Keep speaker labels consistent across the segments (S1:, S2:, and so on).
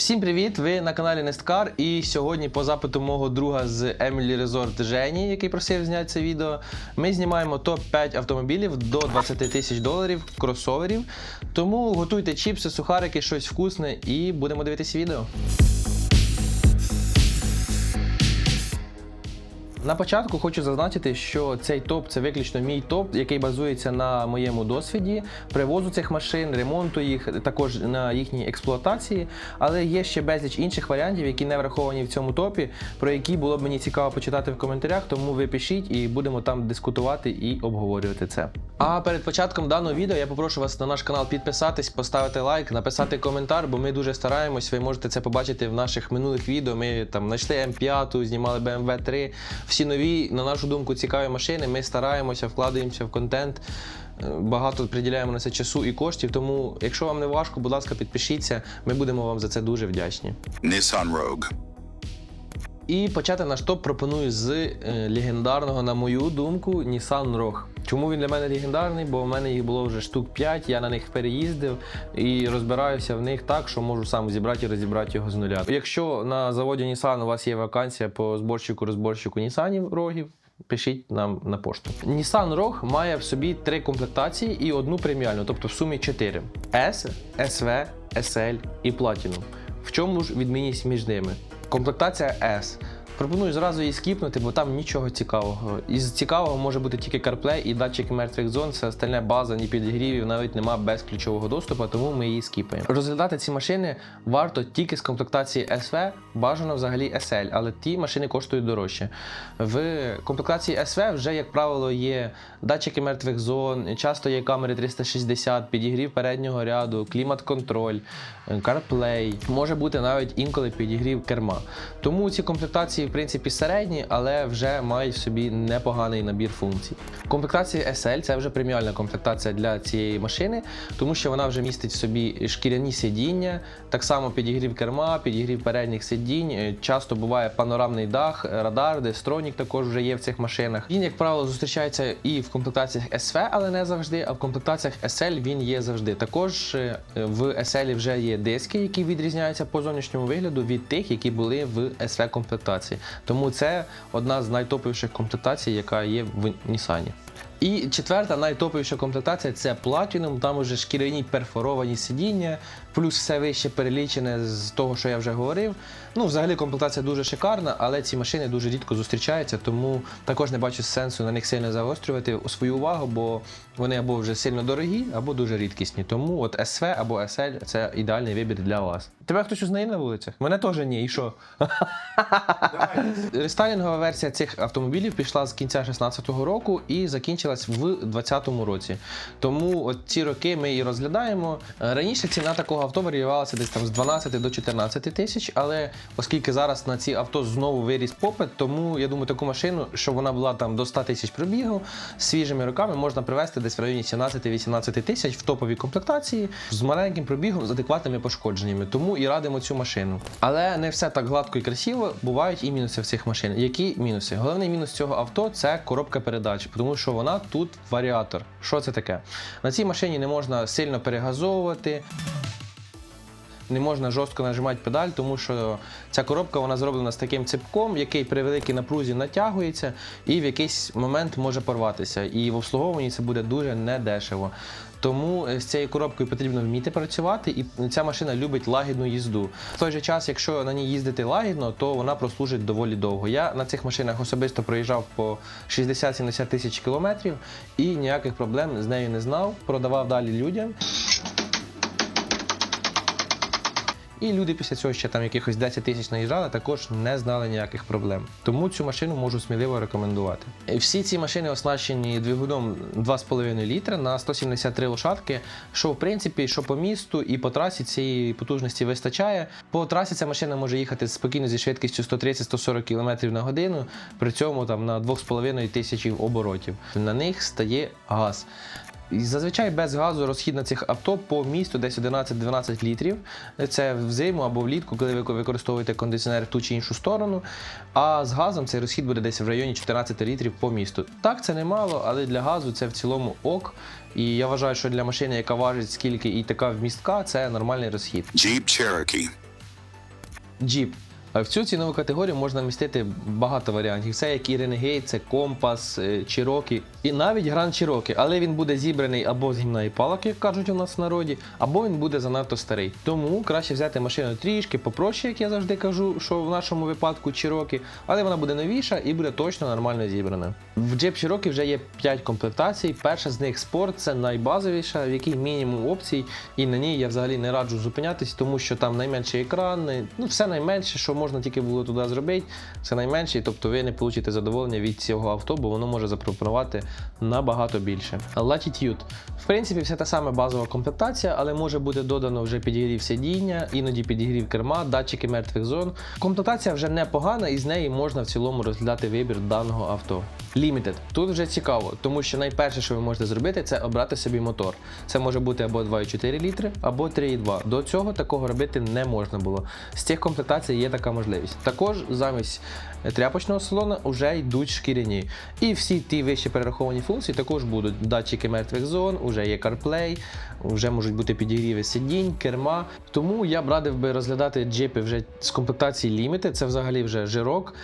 S1: Всім привіт! Ви на каналі Несткар. І сьогодні, по запиту мого друга з Емілі Резорт Жені, який просив зняти це відео, ми знімаємо топ-5 автомобілів до 20 тисяч доларів кросоверів. Тому готуйте чіпси, сухарики, щось вкусне і будемо дивитися відео. На початку хочу зазначити, що цей топ це виключно мій топ, який базується на моєму досвіді привозу цих машин, ремонту їх, також на їхній експлуатації. Але є ще безліч інших варіантів, які не враховані в цьому топі, про які було б мені цікаво почитати в коментарях. Тому ви пишіть і будемо там дискутувати і обговорювати це. А перед початком даного відео я попрошу вас на наш канал підписатись, поставити лайк, написати коментар, бо ми дуже стараємось. Ви можете це побачити в наших минулих відео. Ми там знайшли М5, знімали BMW 3 всі нові, на нашу думку, цікаві машини. Ми стараємося, вкладаємося в контент. е, Багато приділяємо на це часу і коштів. Тому, якщо вам не важко, будь ласка, підпишіться. Ми будемо вам за це дуже вдячні.
S2: Nissan Rogue.
S1: І почати наш топ пропоную з е, легендарного, на мою думку, Nissan Rogue. Чому він для мене легендарний? Бо в мене їх було вже штук 5, я на них переїздив і розбираюся в них так, що можу сам зібрати і розібрати його з нуля. Якщо на заводі Nissan у вас є вакансія по зборщику розборщику Нісанів рогів. Пишіть нам на пошту. Nissan Rogue має в собі три комплектації і одну преміальну, тобто в сумі чотири: S, SV, SL і Platinum. В чому ж відмінність між ними? Комплектація S. Пропоную зразу її скіпнути, бо там нічого цікавого. Із цікавого може бути тільки CarPlay і датчики мертвих зон, все остальне база, ні підігрівів, навіть нема без ключового доступу, тому ми її скіпаємо. Розглядати ці машини варто тільки з комплектації SV, бажано взагалі SL, але ті машини коштують дорожче. В комплектації SV вже, як правило, є датчики мертвих зон, часто є камери 360, підігрів переднього ряду, клімат-контроль, CarPlay, може бути навіть інколи підігрів керма. Тому ці комплектації, в принципі, середні, але вже мають в собі непоганий набір функцій. Комплектація SL це вже преміальна комплектація для цієї машини, тому що вона вже містить в собі шкіряні сидіння, так само підігрів керма, підігрів передніх сидінь. е, Часто буває панорамний дах, радар, дестронік також вже є в цих машинах. Він, як правило, зустрічається і в комплектаціях SV, але не завжди. А в комплектаціях SL він є завжди. Також е, в SL вже є диски, які відрізняються по зовнішньому вигляду від тих, які були в SV комплектації. Тому це одна з найтоповіших комплектацій, яка є в Нісані. І четверта найтоповіша комплектація це Platinum, там уже шкіряні перфоровані сидіння, плюс все вище перелічене з того, що я вже говорив. Ну, взагалі комплектація дуже шикарна, але ці машини дуже рідко зустрічаються, тому також не бачу сенсу на них сильно загострювати свою увагу, бо вони або вже сильно дорогі, або дуже рідкісні. Тому от SV або SL це ідеальний вибір для вас. Тебе хтось узнає на вулицях? Мене теж ні, і що? Рестайлінгова версія цих автомобілів пішла з кінця 2016 року і закінчилась в 2020 році. Тому от ці роки ми і розглядаємо. Раніше ціна такого авто варіювалася десь там з 12 до 14 тисяч, але оскільки зараз на ці авто знову виріс попит, тому я думаю, таку машину, щоб вона була там до 100 тисяч пробігу, свіжими роками можна привезти десь в районі 17-18 тисяч в топовій комплектації з маленьким пробігом, з адекватними пошкодженнями. Тому і радимо цю машину. Але не все так гладко і красиво. Бувають і мінуси в цих машин. Які мінуси? Головний мінус цього авто це коробка передач, тому що вона тут варіатор. Що це таке? На цій машині не можна сильно перегазовувати. Не можна жорстко нажимати педаль, тому що ця коробка вона зроблена з таким ципком, який при великій напрузі натягується і в якийсь момент може порватися. І в обслуговуванні це буде дуже недешево. Тому з цією коробкою потрібно вміти працювати, і ця машина любить лагідну їзду. В той же час, якщо на ній їздити лагідно, то вона прослужить доволі довго. Я на цих машинах особисто проїжджав по 60-70 тисяч кілометрів і ніяких проблем з нею не знав. Продавав далі людям. І люди після цього ще там якихось 10 тисяч наїжджали, також не знали ніяких проблем. Тому цю машину можу сміливо рекомендувати. Всі ці машини оснащені двигуном 2,5 літра на 173 лошадки, що в принципі, що по місту і по трасі цієї потужності вистачає. По трасі ця машина може їхати спокійно зі швидкістю 130-140 км на годину, при цьому там на 2,5 тисячі оборотів. На них стає газ. І Зазвичай без газу розхід на цих авто по місту десь 11-12 літрів. Це взиму або влітку, коли ви використовуєте кондиціонер в ту чи іншу сторону. А з газом цей розхід буде десь в районі 14 літрів по місту. Так, це немало, але для газу це в цілому ок. І я вважаю, що для машини, яка важить скільки і така вмістка, це нормальний розхід.
S2: Jeep Cherokee.
S1: Jeep. В цю цінову категорію можна вмістити багато варіантів. Це як і Renegade, це Compass, е, Cherokee і навіть Grand Cherokee. Але він буде зібраний або з гімна палок, як кажуть у нас в народі, або він буде занадто старий. Тому краще взяти машину трішки попроще, як я завжди кажу, що в нашому випадку Cherokee, але вона буде новіша і буде точно нормально зібрана. В Jeep Cherokee вже є 5 комплектацій. Перша з них спорт, це найбазовіша, в якій мінімум опцій, і на ній я взагалі не раджу зупинятись, тому що там найменший екран, ну все найменше, що можна тільки було туди зробити, це найменше, тобто ви не получите задоволення від цього авто, бо воно може запропонувати набагато більше. Latitude. Принципі, все та саме базова комплектація, але може бути додано вже підігрів сидіння, іноді підігрів керма, датчики мертвих зон. Комплектація вже непогана, і з неї можна в цілому розглядати вибір даного авто. Limited. Тут вже цікаво, тому що найперше, що ви можете зробити, це обрати собі мотор. Це може бути або 2,4 літри, або 3,2. До цього такого робити не можна було. З цих комплектацій є така можливість. Також замість тряпочного салону вже йдуть шкіряні. І всі ті вище перераховані функції також будуть датчики мертвих зон, вже є CarPlay, вже можуть бути підігріви сидінь, керма. Тому я б радив би розглядати джипи вже з комплектації Limited, це взагалі вже жирок.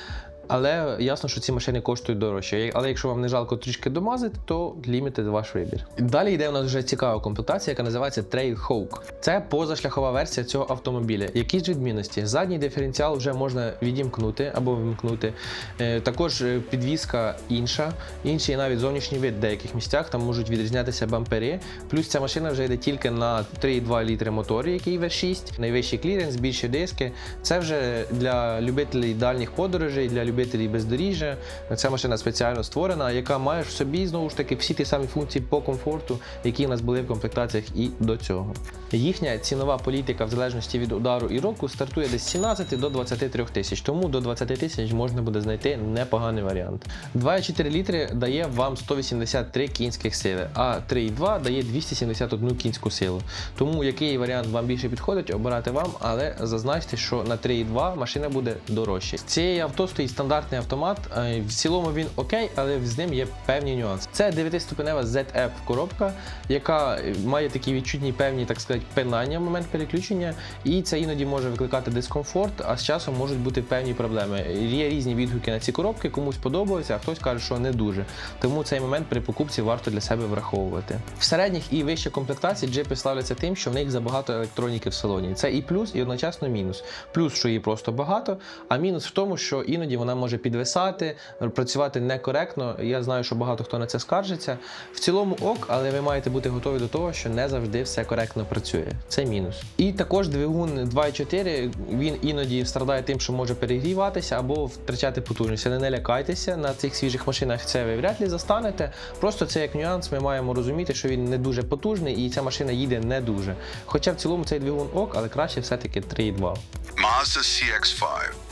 S1: Але ясно, що ці машини коштують дорожче. Але якщо вам не жалко трішки домазити, то Limited ваш вибір. Далі йде у нас вже цікава комплектація, яка називається Trailhawk. Це позашляхова версія цього автомобіля. Які ж відмінності? Задній диференціал вже можна відімкнути або вимкнути. Е, Також е, підвізка інша, інший навіть зовнішній вид в деяких місцях там можуть відрізнятися бампери. Плюс ця машина вже йде тільки на 3,2 літри моторі, який V6, найвищий кліренс, більші диски. Це вже для любителів дальніх подорожей, для любителів бездоріжжя. Ця машина спеціально створена, яка має в собі знову ж таки всі ті самі функції по комфорту, які у нас були в комплектаціях і до цього. Їхня цінова політика в залежності від удару і року стартує десь з 17 до 23 тисяч, тому до 20 тисяч можна буде знайти непоганий варіант. 2,4 літри дає вам 183 кінських сили, а 3,2 дає 271 кінську силу. Тому який варіант вам більше підходить, обирати вам, але зазначте, що на 3,2 машина буде дорожче. З цієї авто стоїть стандартний автомат. е, В цілому він окей, але з ним є певні нюанси. Це 9-ступенева ZF коробка, яка має такі відчутні певні, так сказати, пинання в момент переключення, і це іноді може викликати дискомфорт, а з часом можуть бути певні проблеми. Є різні відгуки на ці коробки, комусь подобається, а хтось каже, що не дуже. Тому цей момент при покупці варто для себе враховувати. В середніх і вищих комплектацій джипи славляться тим, що в них забагато електроніки в салоні. Це і плюс, і одночасно мінус. Плюс, що її просто багато, а мінус в тому, що іноді вона може підвисати, працювати некоректно. Я знаю, що багато хто на це скаржиться. В цілому ок, але ви маєте бути готові до того, що не завжди все коректно працює. Це мінус. І також двигун 2.4, він іноді страдає тим, що може перегріватися або втрачати потужність. Не лякайтеся на цих свіжих машинах. Це ви вряд ли застанете. Просто це як нюанс. Ми маємо розуміти, що він не дуже потужний і ця машина їде не дуже. Хоча в цілому цей двигун ок, але краще все-таки 3.2.
S2: Mazda CX-5.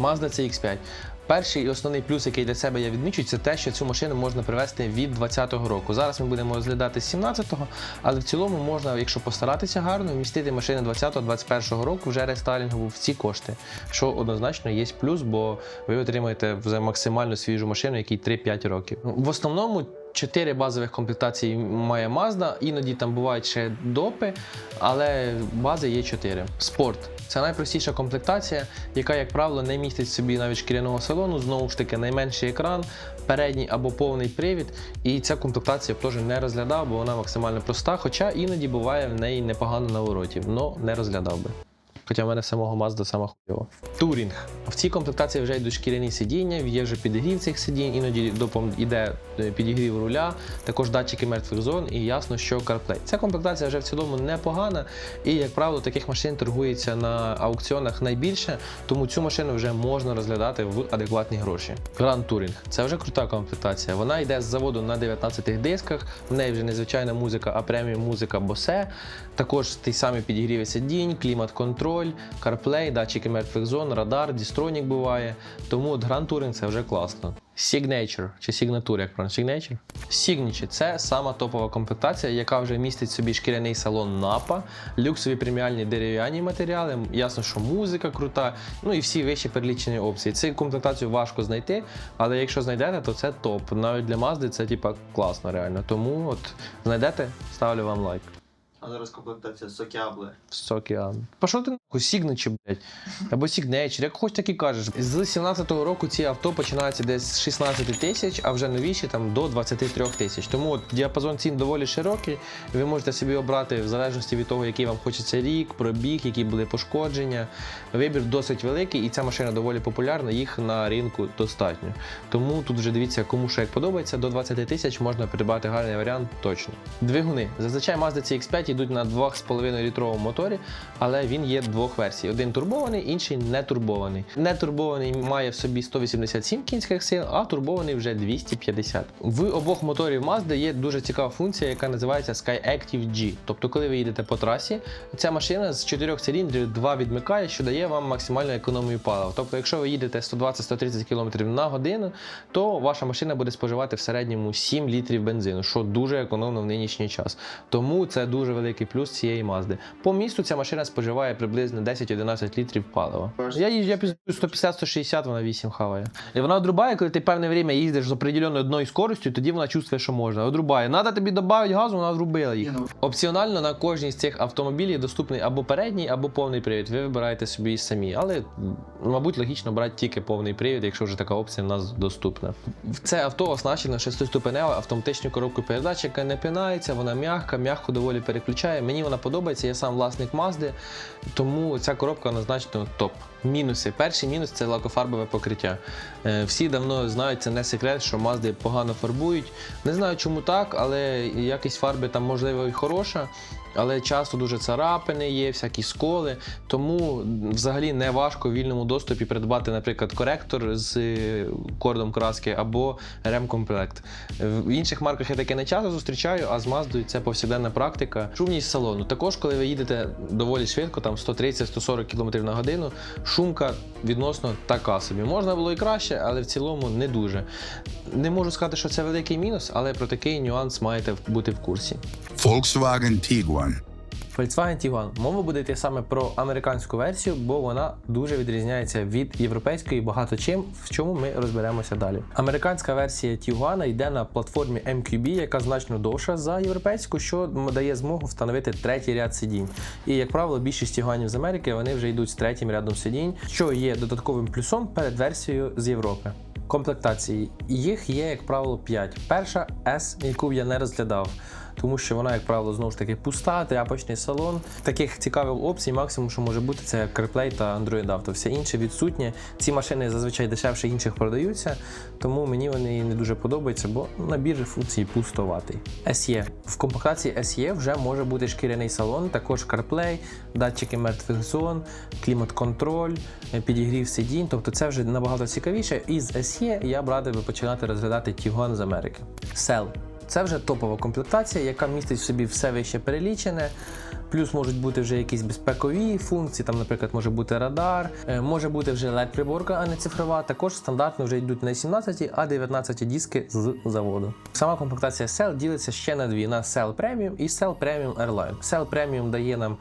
S1: Mazda CX5. Перший і основний плюс, який для себе я відмічу, це те, що цю машину можна привезти від 2020 року. Зараз ми будемо розглядати з 17-го, але в цілому можна, якщо постаратися гарно, вмістити машини 20-21 року вже рестайлінгову в ці кошти, що однозначно є плюс, бо ви отримаєте вже максимально свіжу машину, якій 3-5 років. В основному. Чотири базових комплектації має Mazda, іноді там бувають ще допи, але бази є чотири. Спорт це найпростіша комплектація, яка, як правило, не містить в собі навіть шкіряного салону. Знову ж таки, найменший екран, передній або повний привід. І ця комплектація б теж не розглядав, бо вона максимально проста. Хоча іноді буває в неї непогано наворотів, але не розглядав би. Хоча в мене самого Mazda сама хуйова. Турінг. В цій комплектації вже йдуть шкіряні сидіння, є вже підігрів цих сидінь, іноді іде е, підігрів руля, також датчики мертвих зон і ясно, що CarPlay. Ця комплектація вже в цілому непогана, і, як правило, таких машин торгується на аукціонах найбільше, тому цю машину вже можна розглядати в адекватні гроші. Grand Touring – це вже крута комплектація. Вона йде з заводу на 19 дисках, в неї вже не звичайна музика, а преміум музика Bose. Також ті самі підігріви сидінь, клімат-контроль, CarPlay, датчики мертвих зон, радар, дістронік буває. Тому от Grand Touring це вже класно. Signature чи Signature, як правильно? Signature? Signature – це сама топова комплектація, яка вже містить в собі шкіряний салон напа, люксові преміальні дерев'яні матеріали. Ясно, що музика крута, ну і всі вищі перелічені опції. Цю комплектацію важко знайти, але якщо знайдете, то це топ. Навіть для Mazda це типа класно, реально. Тому от знайдете, ставлю вам лайк.
S3: А зараз комплектація Сокябле.
S1: Сокіан. Пішов ти Signature, блядь, або Signature, як хоч так і кажеш. З 17-го року ці авто починаються десь з 16 тисяч, а вже новіші там до 23 тисяч. Тому от діапазон цін доволі широкий. Ви можете собі обрати в залежності від того, який вам хочеться рік, пробіг, які були пошкодження. Вибір досить великий, і ця машина доволі популярна, їх на ринку достатньо. Тому тут вже дивіться, кому що як подобається. До 20 тисяч можна придбати гарний варіант точно. Двигуни. Зазвичай Mazda CX-5 йдуть на 2,5 літровому моторі, але він є двох версій: один турбований, інший не турбований. Не турбований має в собі 187 кінських сил, а турбований вже 250. В обох моторів Mazda є дуже цікава функція, яка називається SkyActiv G. Тобто, коли ви їдете по трасі, ця машина з 4 циліндрів 2 відмикає, що дає вам максимальну економію палива. Тобто, якщо ви їдете 120-130 км на годину, то ваша машина буде споживати в середньому 7 літрів бензину, що дуже економно в нинішній час. Тому це дуже великий плюс цієї Mazda. По місту ця машина споживає приблизно 10-11 літрів палива. Я їжджу, я піздую 150-160, вона 8 хаває. І вона одрубає, коли ти певне время їздиш з определеною одною скоростю, тоді вона чувствує, що можна. Одрубає. Надо тобі додати газу, вона одрубила їх. Опціонально на кожній з цих автомобілів доступний або передній, або повний привід. Ви вибираєте собі самі. Але, мабуть, логічно брати тільки повний привід, якщо вже така опція в нас доступна. Це авто оснащено шестиступеневою автоматичною коробкою передач, яка не пинається, вона м'яка, м'яко доволі переключає. Мені вона подобається, я сам власник Мазди, тому ця коробка однозначно топ. Мінуси. Перший мінус це лакофарбове покриття. Е, Всі давно знають, це не секрет, що Мазди погано фарбують. Не знаю, чому так, але якість фарби там можливо і хороша. Але часто дуже царапини є, всякі сколи. Тому взагалі не важко в вільному доступі придбати, наприклад, коректор з е, кордом краски або ремкомплект. В інших марках я таке не часто зустрічаю, а з Маздою це повсякденна практика. Шумність салону. Також, коли ви їдете доволі швидко, там 130-140 км на годину, шумка відносно така собі. Можна було і краще, але в цілому не дуже. Не можу сказати, що це великий мінус, але про такий нюанс маєте бути в курсі.
S2: Volkswagen Tiguan.
S1: Volkswagen Tiguan. Мова буде йти саме про американську версію, бо вона дуже відрізняється від європейської багато чим, в чому ми розберемося далі. Американська версія Tiguan йде на платформі MQB, яка значно довша за європейську, що дає змогу встановити третій ряд сидінь. І як правило, більшість Tiguanів з Америки вони вже йдуть з третім рядом сидінь, що є додатковим плюсом перед версією з Європи. Комплектації їх є, як правило, 5. Перша S, яку я не розглядав, тому що вона, як правило, знову ж таки пуста, тряпочний салон. Таких цікавих опцій, максимум, що може бути, це CarPlay та Android Auto. Все інше відсутнє. Ці машини зазвичай дешевше інших продаються, тому мені вони не дуже подобаються, бо набір функцій пустоватий. SE. В комплектації SE вже може бути шкіряний салон, також CarPlay, датчики мертвих зон, клімат-контроль, підігрів сидінь. Тобто це вже набагато цікавіше. І з SE я б радив би починати розглядати Tiguan з Америки. Cell. Це вже топова комплектація, яка містить в собі все вище перелічене. Плюс можуть бути вже якісь безпекові функції, там, наприклад, може бути радар, е, може бути вже LED-приборка, а не цифрова. Також стандартно вже йдуть не 17, а 19 диски з заводу. Сама комплектація Cell ділиться ще на дві: на Cell Premium і Cell Premium Airline. Cell Premium дає нам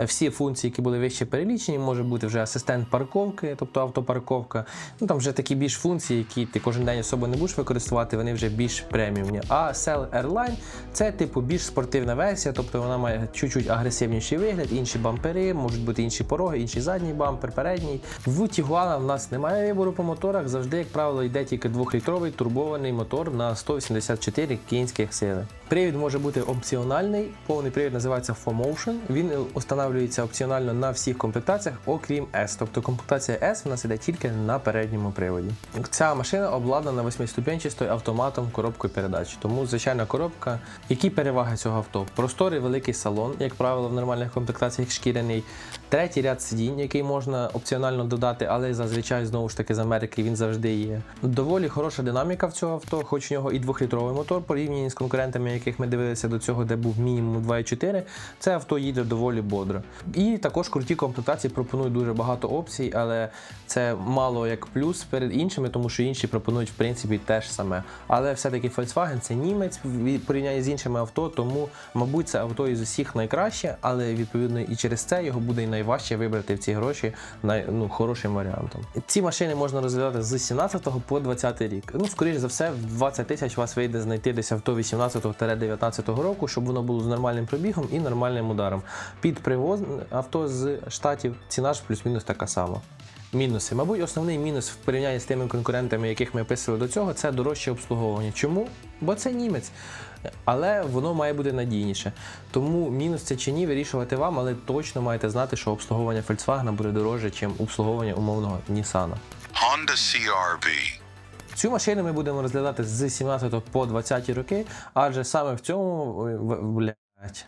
S1: е, всі функції, які були вище перелічені. Може бути вже асистент парковки, тобто автопарковка. Ну там вже такі більш функції, які ти кожен день особо не будеш використовувати, вони вже більш преміумні. А Cell Airline це типу більш спортивна версія, тобто вона має чуть-чуть агресивніший вигляд, інші бампери, можуть бути інші пороги, інший задній бампер, передній. В Tiguan в нас немає вибору по моторах. Завжди, як правило, йде тільки двохлітровий турбований мотор на 184 кінських сили. Привід може бути опціональний. Повний привід називається 4Motion. Він встановлюється опціонально на всіх комплектаціях, окрім S. Тобто комплектація S в нас іде тільки на передньому приводі. Ця машина обладнана восьмиступенчастою автоматом коробкою передач. Тому звичайна коробка. Які переваги цього авто? Просторий великий салон, як правило, в нормальних комплектаціях шкіряний. Третій ряд сидінь, який можна опціонально додати, але зазвичай знову ж таки з Америки він завжди є. Доволі хороша динаміка в цього авто, хоч у нього і двохлітровий мотор порівняно з конкурентами, яких ми дивилися до цього, де був мінімум 2,4. Це авто їде доволі бодро. І також круті комплектації пропонують дуже багато опцій, але це мало як плюс перед іншими, тому що інші пропонують в принципі те ж саме. Але все-таки Volkswagen це німець в порівнянні з іншими авто, тому, мабуть, це авто із усіх найкраще, але відповідно і через це його буде і найважче вибрати в ці гроші най, ну, хорошим варіантом. Ці машини можна розглядати з 17 по 20 рік. Ну, скоріш за все, в 20 тисяч вас вийде знайти десь авто 18-19 року, щоб воно було з нормальним пробігом і нормальним ударом. Під привоз авто з штатів ціна ж плюс-мінус така сама. Мінуси. Мабуть, основний мінус в порівнянні з тими конкурентами, яких ми описували до цього, це дорожче обслуговування. Чому? Бо це німець. Але воно має бути надійніше. Тому мінус це чи ні, вирішувати вам, але точно маєте знати, що обслуговування Volkswagen буде дорожче, ніж обслуговування умовного Nissan.
S2: Honda CRV.
S1: Цю машину ми будемо розглядати з 17 по 20 роки, адже саме в цьому ой, в- блядь.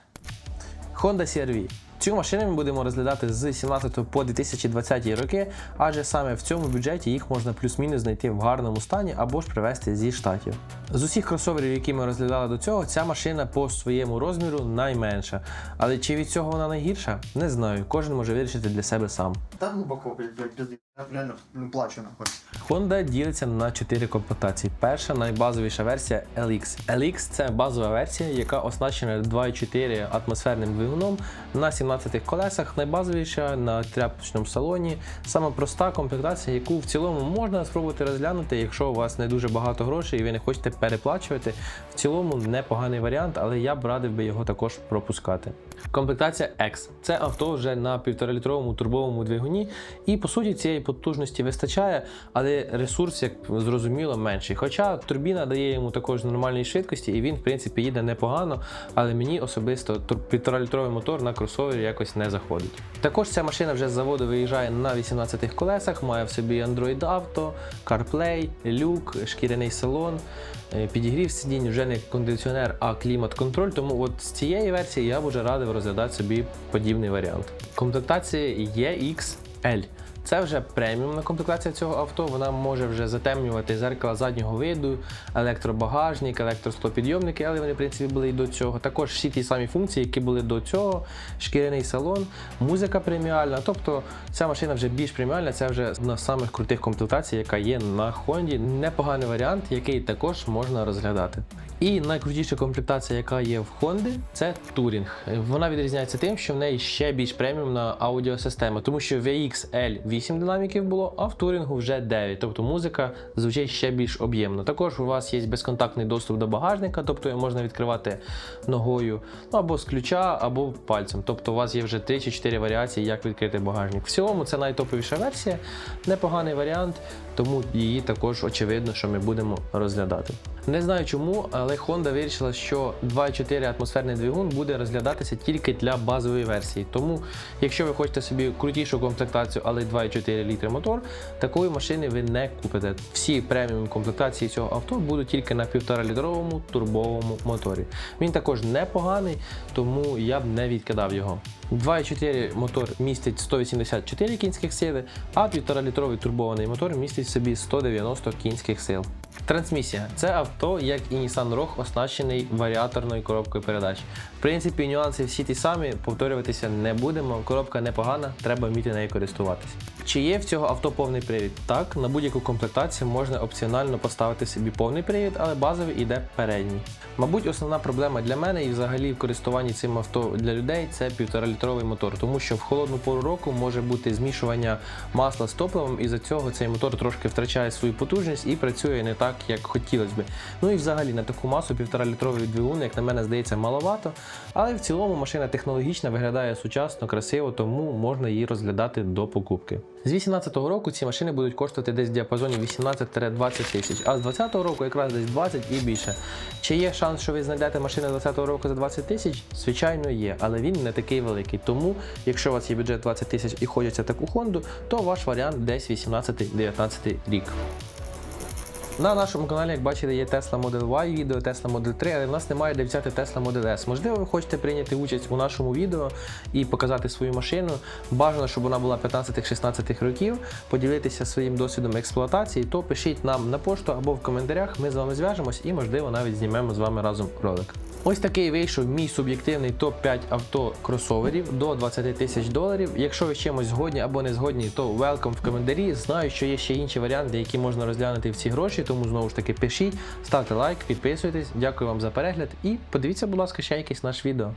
S1: Honda CR-V. Цю машину ми будемо розглядати з 17 по 2020 роки, адже саме в цьому бюджеті їх можна плюс-мінус знайти в гарному стані або ж привезти зі штатів. З усіх кросоверів, які ми розглядали до цього, ця машина по своєму розміру найменша. Але чи від цього вона найгірша? Не знаю. Кожен може вирішити для себе сам.
S3: Блядь, пизды. Я реально ну, плачу нахуй.
S1: Honda ділиться на 4 комплектації. Перша найбазовіша версія LX. LX це базова версія, яка оснащена 2,4 атмосферним двигуном на 17 колесах. Найбазовіша на тряпочному салоні. Саме проста комплектація, яку в цілому можна спробувати розглянути, якщо у вас не дуже багато грошей і ви не хочете переплачувати. В цілому непоганий варіант, але я б радив би його також пропускати. Комплектація X це авто вже на 1,5-літровому турбовому двигуні, і по суті цієї потужності вистачає, але ресурс, як зрозуміло, менший. Хоча турбіна дає йому також нормальної швидкості, і він, в принципі, їде непогано, але мені особисто тур- 1,5-літровий мотор на кросовері якось не заходить. Також ця машина вже з заводу виїжджає на 18 колесах, має в собі Android Auto, CarPlay, люк, шкіряний салон, е, підігрів сидінь, вже не кондиціонер, а клімат-контроль. Тому от з цієї версії я б вже радив розглядати собі подібний варіант. Комплектація EXL. Це вже преміумна комплектація цього авто. Вона може вже затемнювати зеркала заднього виду, електробагажник, електросклопідйомники, але вони в принципі були і до цього. Також всі ті самі функції, які були до цього, шкіряний салон, музика преміальна. Тобто ця машина вже більш преміальна, це вже на самих крутих комплектацій, яка є на Honda. Непоганий варіант, який також можна розглядати. І найкрутіша комплектація, яка є в Honda, це Touring. Вона відрізняється тим, що в неї ще більш преміумна аудіосистема, тому що VXL 8 динаміків було, а в Touring вже 9. Тобто музика звучить ще більш об'ємно. Також у вас є безконтактний доступ до багажника, тобто його можна відкривати ногою, ну або з ключа, або пальцем. Тобто у вас є вже 3 чи 4 варіації, як відкрити багажник. В цілому це найтоповіша версія, непоганий варіант, тому її також очевидно, що ми будемо розглядати. Не знаю чому, але Honda вирішила, що 2.4 атмосферний двигун буде розглядатися тільки для базової версії. Тому, якщо ви хочете собі крутішу комплектацію, але 2.4 літри мотор, такої машини ви не купите. Всі преміум комплектації цього авто будуть тільки на 1,5 літровому турбовому моторі. Він також непоганий, тому я б не відкидав його. 2.4 мотор містить 184 кінських сили, а 1,5 літровий турбований мотор містить собі 190 кінських сил. Трансмісія це авто, як і Nissan Rogue, оснащений варіаторною коробкою передач. В принципі, нюанси всі ті самі, повторюватися не будемо. Коробка непогана, треба вміти нею користуватися. Чи є в цього авто повний привід? Так, на будь-яку комплектацію можна опціонально поставити собі повний привід, але базовий іде передній. Мабуть, основна проблема для мене і взагалі в користуванні цим авто для людей це 1,5-літровий мотор, тому що в холодну пору року може бути змішування масла з топливом, і за цього цей мотор трошки втрачає свою потужність і працює не так, як хотілося би. Ну і взагалі на таку масу 1,5-літровий двигун, як на мене здається, маловато. Але в цілому машина технологічна, виглядає сучасно, красиво, тому можна її розглядати до покупки. З 2018 року ці машини будуть коштувати десь в діапазоні 18-20 тисяч, а з 2020 року якраз десь 20 і більше. Чи є шанс, що ви знайдете машину 2020 року за 20 тисяч? Звичайно, є, але він не такий великий. Тому, якщо у вас є бюджет 20 тисяч і хочеться таку Хонду, то ваш варіант десь 18-19 рік. На нашому каналі, як бачите, є Tesla Model Y відео, Tesla Model 3, але в нас немає де взяти Tesla Model S. Можливо, ви хочете прийняти участь у нашому відео і показати свою машину. Бажано, щоб вона була 15-16 років, поділитися своїм досвідом експлуатації, то пишіть нам на пошту або в коментарях. Ми з вами зв'яжемось і, можливо, навіть знімемо з вами разом ролик. Ось такий вийшов мій суб'єктивний топ-5 авто кросоверів до 20 тисяч доларів. Якщо ви з чимось згодні або не згодні, то welcome в коментарі. Знаю, що є ще інші варіанти, які можна розглянути в ці гроші, тому знову ж таки пишіть, ставте лайк, підписуйтесь. Дякую вам за перегляд і подивіться, будь ласка, ще якесь наше відео.